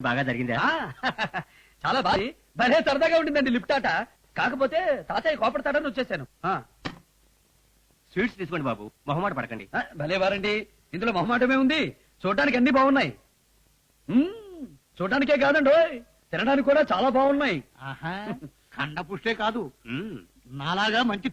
బాగా జరిగిందా? ఆ, చాలా బాగా. భలే సరదాగా ఉండిందండి లిఫ్ట్ ఆట. కాకపోతే తాతయ్య కోపడతాడని వచ్చేసాను. ఆ, స్వీట్స్ తీసుకోండి బాబు. మొహమాట పడకండి. ఆ, భలే వారండి. ఇందులో మొహమాటమే ఉంది. చూడడానికి అన్ని బాగున్నాయి. మ్మ్, చూడడానికే కాదండి ఓయ్, తినడానికి కూడా చాలా బాగున్నాయి. ఆహా కండ పుష్టే కాదు. మ్మ్. నాలాగా మంచి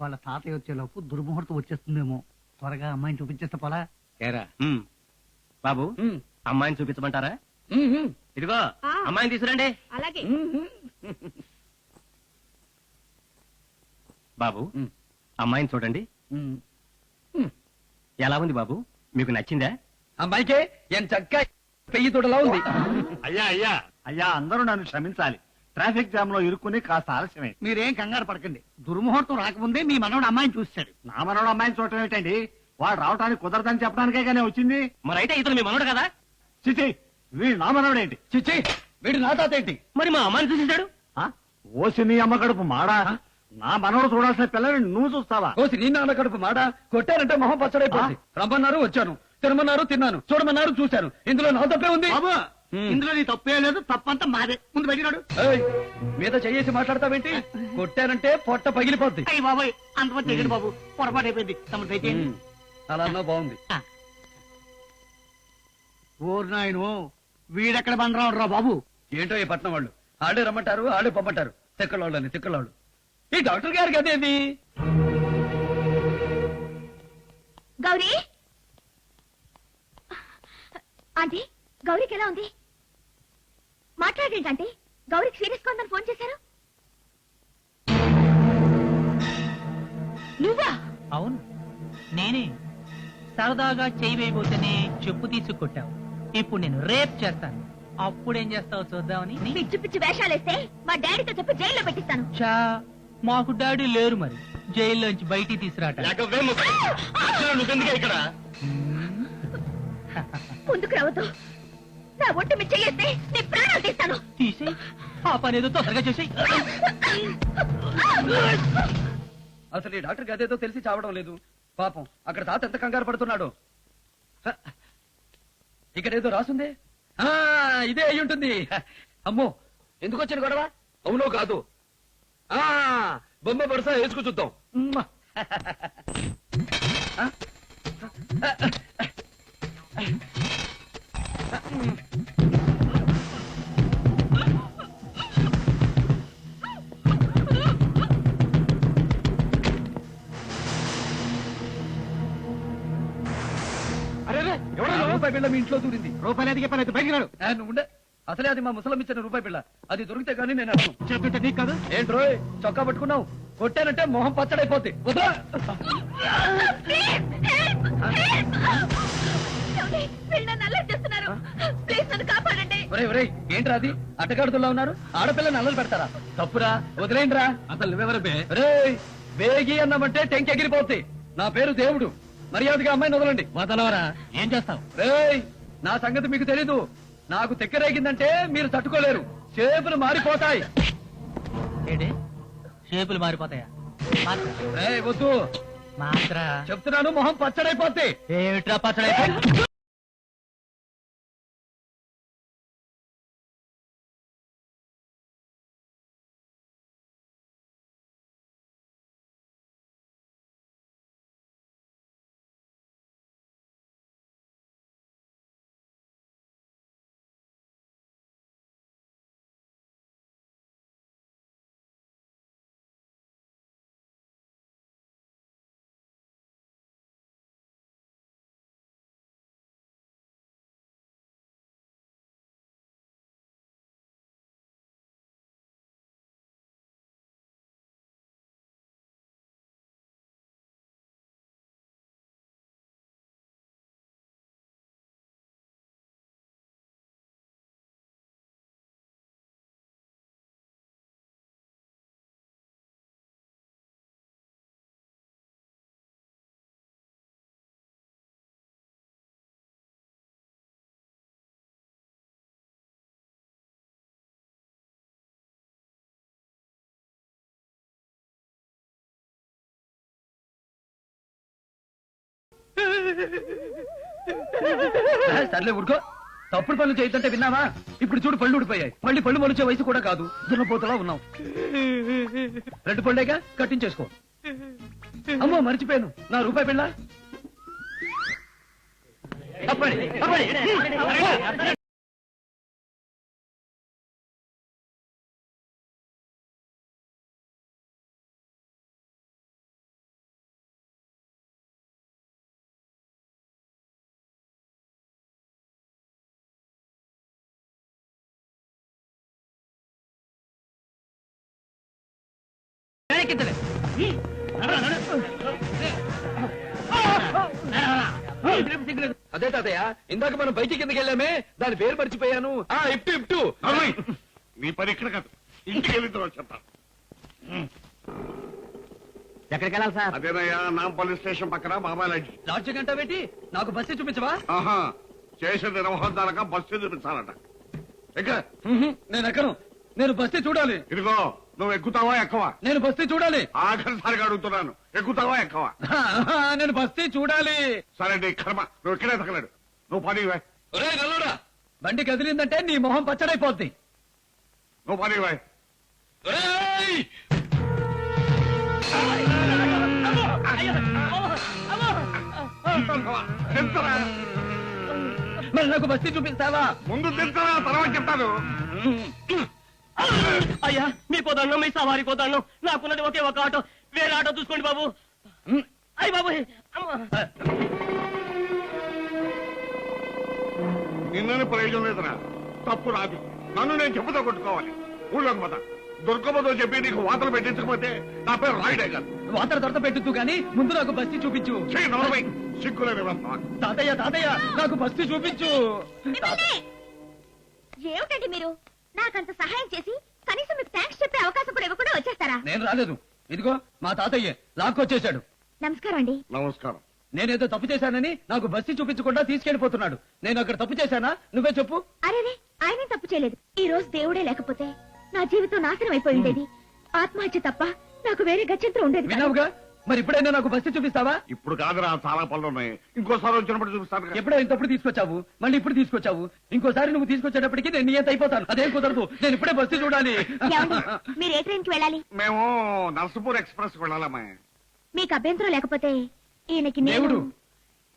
వాళ్ళ తాతయ్య వచ్చేలోపు దుర్ముహూర్తం వచ్చేస్తుందేమో. త్వరగా అమ్మాయిని చూపించేస్తే పోలా? ఏరా. బాబు మ్మ్, అమ్మాయిని చూపించమంటారా? ఇదిగో. అమ్మాయిని తీసుకురండి. అలాగే. బాబు మ్మ్, అమ్మాయిని చూడండి. ఎలా ఉంది బాబు? మీకు నచ్చిందా? అమ్మాయికే ఎంత చక్క పెయ్యి తోటలా ఉంది. అయ్యా అయ్యా. అయ్యా అందరూ నన్ను క్షమించాలి. ట్రాఫిక్ జామ్లో ఇరుక్కుని కాస్త ఆలస్యమే. మీరేం కంగారు పడకండి. దుర్ముహూర్తం రాకముందే మీ మనవడు అమ్మాయిని చూస్తాడు. నా మనోడు అమ్మాయిని చూడటం ఏమిటండి వాడు రావటానికి కుదరదని చెప్పడానికే కానీ వచ్చింది? మరి అయితే ఇతను మీ మనోడు కదా? చిచి వీడు నా మనోడేంటి చిచ్చి వీడు నా తాత ఏంటి? మరి మా అమ్మాయిని చూసేశాడు? ఆ? ఓసి నీ అమ్మ కడుపు మాడా? నా మనోడు చూడాల్సిన పిల్లని నువ్వు చూస్తావా? కోసి నీ నాన్న కడుపు మాట కొట్టారంటే మొహం పచ్చడైపోయింది రమ్మన్నారు వచ్చాను. తినమన్నారు తిన్నాను. చూడమన్నారు చూశాను. ఇందులో నా తప్పే ఉంది. ఇందులో నీ తప్పే లేదు తప్పంతా మాదే. ముందు పెట్టినాడు ఏయ్, మీద చెయ్యేసి మాట్లాడతావేంటి? కొట్టానంటే పొట్ట పగిలిపోద్ది. అయ్యి బాబాయ్ అంతమంది తెగడు బాబు. పొరపాటు అయిపోయింది. దయచేయండి. అలా అన్నా బాగుంది. ఓరు నాయను వీడెక్కడ బండరావు రా బాబు? ఏంటో ఈ పట్నం వాళ్ళు? ఆడే రమ్మంటారు ఆడే పంపంటారు తిక్కలోళ్ళని తిక్కలోళ్ళు. ఈ డాక్టర్ గారికి అదేంది? గౌరీ? ఆంటీ గౌరీకి ఎలా ఉంది? మాట్లాడేంటి ఆంటీ గౌరీకి సీరియస్ ఉందని ఫోన్ చేశారు? నువ్వా? అవును. నేనే. సరదాగా చేయి వేయబోతేనే చెప్పు తీసి కొట్టావు. ఇప్పుడు నేను రేప్ చేస్తాను. అప్పుడేం చేస్తావు చూద్దామని పిచ్చి పిచ్చి వేషాలేస్తే మా డాడీతో చెప్పి జైల్లో పెట్టిస్తాను. చా మాకు డాడీ లేరు మరి. జైల్లోంచి బయటికి తీసుకురాట నువ్వెందుకే ఇక్కడ? ముందుకు రావద్దు. నా ఒట్టు మీద చెయ్యేస్తే నీ తీసేయి. ఆ పని ఏదో తొందరగా చేసేయి. అసలు ఈ డాక్టర్ అదేదో తెలిసి చావడం లేదు. పాపం అక్కడ తాత ఎంత కంగారు పడుతున్నాడు. ఇక్కడ ఏదో రాసుంది. ఆ ఇదే అయి ఉంటుంది. అమ్మో ఎందుకు వచ్చిన గొడవ? అవునో కాదు. ఆ బొమ్మ పడసా వేసుకు చూద్దాం. ఉమ్మ. ఆ? అరే రే, రూపాయి బిళ్ళ మీ ఇంట్లో దూరింది. రూపాయలు ఎదిగే పని అయితే బయటికి రాడు. నువ్వు అసలే అది మా ముసలం ఇచ్చిన రూపాయి బిళ్ళ అది దొరికితే గానీ నేను చెప్తుంటే నీకు కాదు? ఏంట్రో చొక్కా పట్టుకున్నావు? కొట్టానంటే మొహం ఒరే ఒరే ఏంట్రా అది? అట్టగాడుతులా ఉన్నారు? ఆడపిల్లని అల్లరి పెడతారా? తప్పురా? వదిలేండ్రా అసలు నువ్వెవరు వేగి అన్నామంటే టెంక్ ఎగిరిపోద్ది నా పేరు దేవుడు. మర్యాదగా అమ్మాయిని వదలండి. వదలవరా ఏం చేస్తావు? రేయ్ నా సంగతి మీకు తెలీదు. నాకు తెక్కరేగిందంటే మీరు తట్టుకోలేరు. చేతులు మారిపోతాయి. ఏంటి? షేపులు మారిపోతాయా? రేయ్ వద్దు. మాత్ర. చెప్తున్నాను మొహం పచ్చడైపోద్ది. ఏమిట్రా పచ్చడైపోయి సర్లే ఉడుకో తప్పుడు పనులు చేయొద్దంటే విన్నావా? ఇప్పుడు చూడు పళ్ళు ఊడిపోయాయి. మళ్ళీ పళ్ళు మొలిచే వయసు కూడా కాదు. దున్నపోతలా ఉన్నావు. రెండు పళ్ళేగా? కట్టించేసుకో. అమ్మో మర్చిపోయాను. నా రూపాయి పిల్ల తప్పండి, తప్పండి. వెనక్కించలే. అదే తాతయ్య ఇందాక మనం బయటికి కిందకి వెళ్ళామే దాని పేరు మర్చిపోయాను. ఆ ఇప్టు ఇప్టు నీ పని ఇక్కడ కాదు. ఇంటికి వెళ్ళిన తర్వాత చెప్తాను. ఎక్కడికి వెళ్ళాలి సార్? అదేనయ్యా నా పోలీస్ స్టేషన్ పక్కన బాబాయ్ లాడ్జి గంట పెట్టి నాకు బస్సు చూపించవా? ఆహా చేసిన నిర్వహణ బస్సు చూపించాలట. ఎక్క నేను ఎక్కను. నేను బస్తీ చూడాలి. ఇదిగో నువ్వు ఎక్కుతావా ఎక్కవా? నేను బస్తీ చూడాలి. ఆఖరిసారిగా అడుగుతున్నాను. ఎక్కుతావా ఎక్కవా? నేను బస్తీ చూడాలి. సరే నీ కర్మ. నువ్వు ఇక్కడే తగలడు. నువ్వు పని నల్లుడా బండి కదిలిందంటే నీ మొహం పచ్చడైపోద్ది. నువ్వు పని మరి నాకు బస్తీ చూపిస్తావా? ముందు తింటరా తర్వాత చెప్తాను. అయ్యా మీకో దండం మీ సవారికో దండం నాకున్నది ఒకే ఒక ఆటో. వేరే ఆటో చూసుకోండి బాబు. అయ్యి బాబు నిన్నని ప్రయోజనం లేదురా. తప్పు రాదు. నన్ను నేను చెప్పుతో కొట్టుకోవాలి. ఊళ్ళోకి పోతా. దుర్గమ్మతో చెప్పి నీకు వాతలు పెట్టించకపోతే నా పేరు రాయుడే కాదు. వాతర దొరత పెట్టుతూ గాని ముందు నాకు బస్తీ చూపించు. సిగ్గులేని తాతయ్య తాతయ్య నాకు బస్తీ చూపించు! ఏమిటండి మీరు? నాకంత సహాయం చేసి కనీసం మీకు థ్యాంక్స్ చెప్పే అవకాశం కూడా ఇవ్వకుండా వచ్చేస్తారా? నేను రాలేదు. ఇదిగో మా తాతయ్య లాక్కొచ్చేశాడు నమస్కారం అండి. నమస్కారం. నేనేదో తప్పు చేశానని నాకు బస్తీ చూపించకుండా తీసుకెళ్ళిపోతున్నాడు నేను అక్కడ తప్పు చేశానా? నువ్వే చెప్పు. అరేరే ఆయన తప్పు చేయలేదు. ఈ రోజు దేవుడే లేకపోతే నా జీవితం నాశనం అయిపోయి ఉండేది. ఆత్మహత్య తప్ప నాకు వేరే గత్యంతరం ఉండేది కాదు. విన్నావుగా? మరి ఇప్పుడైనా నాకు బస్తీ చూపిస్తావా? ఇప్పుడు కాదురా చాలా పనులు ఉన్నాయి. ఇంకోసారి వచ్చినప్పుడు చూపిస్తాను. ఎప్పుడో ఇంతప్పుడు తీసుకొచ్చావు? మళ్ళీ ఇప్పుడు తీసుకొచ్చావు? ఇంకోసారి నువ్వు తీసుకొచ్చేటప్పటికి నేను నియంత అయిపోతాను. అదేం కుదరదు. నేను ఇప్పుడే బస్తీ చూడాలి. ఏమండి? మీరు ఏ ట్రైన్కి వెళ్ళాలి? మేము నర్సపూర్ ఎక్స్ప్రెస్ వెళ్ళాలమ్మా. మీకు అభ్యంతరం లేకపోతే ఈయనకి నేను దేవుడు.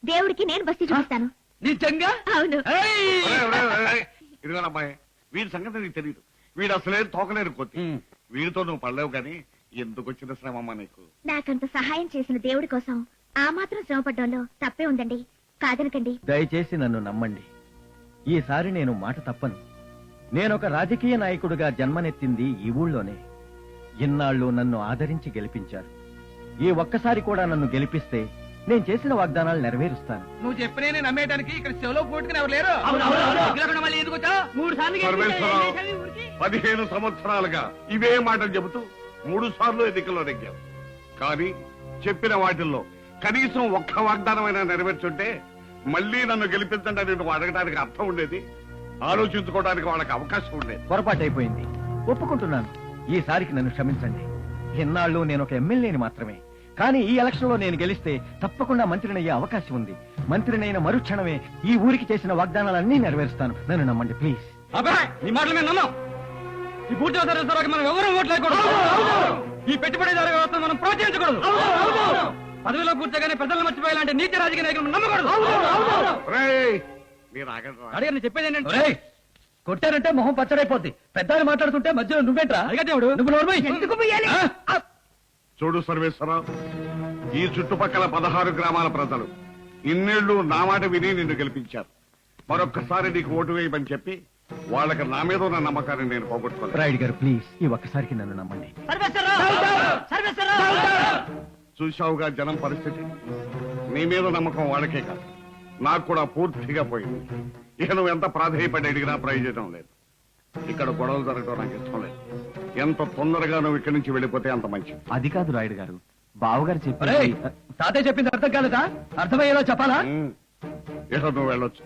దేవుడికి నేను బస్తీ చూపిస్తాను. నిజంగా? అవును. ఏయ్! ఇదిగో అమ్మాయి వీడి సంగతి నీకు తెలియదు వీడు అసలే తోకలేరు కొద్ది. ఉమ్. వీడితో నువ్వు పడలేవు కానీ ఎందుకు వచ్చిన శ్రమమ్మా నీకు? నాకంత సహాయం చేసిన దేవుడి కోసం ఆ మాత్రం శ్రమపడ్డంలో తప్పే ఉందండి. కాదనకండి. దయచేసి నన్ను నమ్మండి. ఈసారి నేను మాట తప్పను. నేనొక రాజకీయ నాయకుడిగా జన్మనెత్తింది ఈ ఊళ్ళోనే. ఇన్నాళ్ళు నన్ను ఆదరించి గెలిపించారు. ఈ ఒక్కసారి కూడా నన్ను గెలిపిస్తే నేను చేసిన వాగ్దానాలు నెరవేరుస్తాను. నువ్వు చెప్పినే నేను నమ్మేయడానికి ఇక్కడ చెవులో పోటుకుని ఎవరు లేరు? పదిహేను సంవత్సరాలుగా ఇవే మాటలు చెబుతూ మూడు సార్లు ఎన్నికల్లో నెగ్గావు కానీ చెప్పిన వాటిల్లో కనీసం ఒక్క వాగ్దానమైనా నెరవేర్చుంటే మళ్ళీ నన్ను గెలిపించండి అని నువ్వు అడగడానికి అర్థం ఉండేది. ఆలోచించుకోవడానికి వాళ్ళకి అవకాశం ఉండేది. పొరపాటైపోయింది. ఒప్పుకుంటున్నాను. ఈసారికి నన్ను క్షమించండి. ఇన్నాళ్ళు నేను ఒక ఎమ్మెల్యేని మాత్రమే. కానీ ఈ ఎలక్షన్లో నేను గెలిస్తే తప్పకుండా మంత్రినయ్యే అవకాశం ఉంది. మంత్రినైన మరుక్షణమే ఈ ఊరికి చేసిన వాగ్దానాలన్నీ నెరవేరుస్తాను. నన్ను నమ్మండి ప్లీజ్. అబ్బాయి నీ మాటలు మేము నమ్మం. ఈ పూర్తి అవసరం మనం ఎవరు ఓట్లేకూడదు ఈ పెట్టుబడిదారు వ్యవస్థను మనం ప్రోత్సహించకూడదు. పదవిలో కూర్చోగానే ప్రజలను మర్చిపోయాలంటే నీతి రాజకీయ నాయకులు నమ్మకూడదు. అడిగారు చెప్పేది ఏంటంటే కొట్టారంటే మొహం పచ్చడైపోద్ది. పెద్దాలు మాట్లాడుతుంటే మధ్యలో నువ్వేంట్రా? నువ్వు చూడు సర్వేశ్వరరావు ఈ చుట్టుపక్కల పదహారు గ్రామాల ప్రజలు ఇన్నేళ్ళు నా మాట విని నిన్ను గెలిపించారు. మరొక్కసారి నీకు ఓటు వేయమని చెప్పి వాళ్ళకి నా మీద ఉన్న నమ్మకాన్ని నేను పోగొట్టుకోలేదు. రాయుడు గారు ప్లీజ్ ఈ ఒక్కసారికి నన్ను నమ్మండి. చూశావుగా జనం పరిస్థితి? నీ మీద నమ్మకం వాళ్ళకే కాదు. నాకు కూడా పూర్తిగా పోయింది. ఇక నువ్వు ఎంత ప్రాధేయపడి అడిగినా ప్రయోజనం లేదు. ఇక్కడ గొడవలు జరగడం నాకు ఇష్టం లేదు. ఎంత తొందరగా నువ్వు ఇక్కడి నుంచి వెళ్ళిపోతే అంత మంచిది. అది కాదు రాయుడు గారు. బావగారు ఒరేయ్, చెప్పి తాతయ్య చెప్పింది అర్థం కాలేదా? అర్థమయ్యేలా చెప్పాలా. ఇక నువ్వు వెళ్ళొచ్చు.